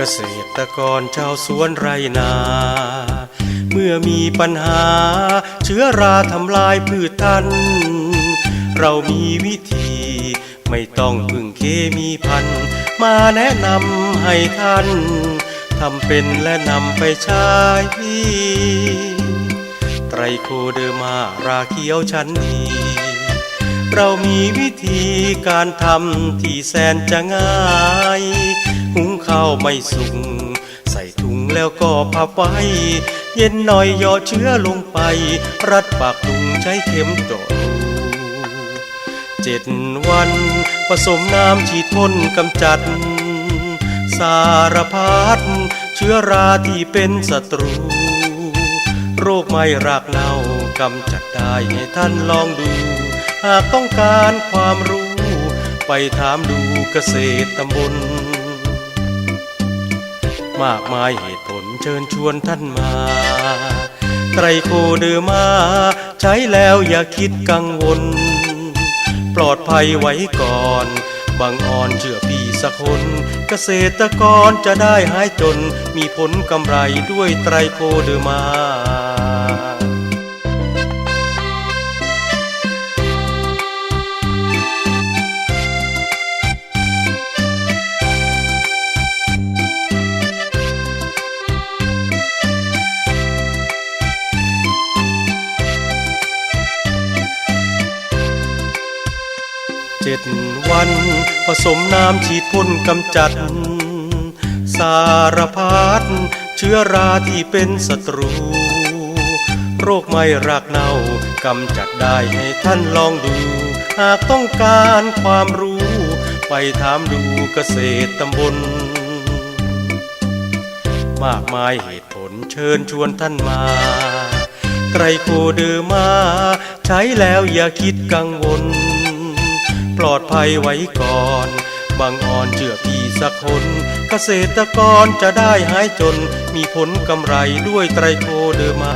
เกษตรกรชาวสวนไรนา เมื่อมีปัญหา เชื้อราทำลายพืชทันเรามีวิธีไม่ต้องพึ่งเคมีพันมาแนะนำให้ท่านทำเป็นและนำไปใช้ไตรโคเดอร์มาราเขียวชั้นดีเรามีวิธีการทำที่แสนจะง่าย ข้าวไม่สุก ใส่ถุงแล้วก็พับไว้ เย็นหน่อยหยาะเชื้อลงไป รัดปากถุงใช้เข็มเจาะรูเจ็ดวัน ผสมน้ำฉีดพ่นกำจัด สารพัดเชื้อราที่เป็นศัตรู โรคไม่รากเน่ากำจัดได้ให้ท่านลองดู หากต้องการความรู้ ไปถามดูเกษตรตำบล มากมายเหตุผลเชิญชวนท่านมา ไตรโคเดอมา ใช้แล้วอย่าคิดกังวล ปลอดภัยไว้ก่อนบางอ่อนเชื่อพี่สักคน เกษตรกรจะได้หายจน มีผลกำไรด้วยไตรโคเดอมา เจ็ดวัน ผสมน้ำฉีดพ่นกำจัด สารพัดเชื้อราที่เป็นศัตรู โรคไม่รากเน่ากำจัดได้ให้ท่านลองดู หากต้องการความรู้ ไปถามดูเกษตรตำบล มากมายเหตุผลเชิญชวนท่านมาไตรโคเดอร์มา ใช้แล้วอย่าคิดกังวล ปลอดภัยไว้ก่อนบางอ่อนเชื่อพี่สักคน เกษตรกรจะได้หายจน มีผลกำไรด้วยไตรโคเดอร์มา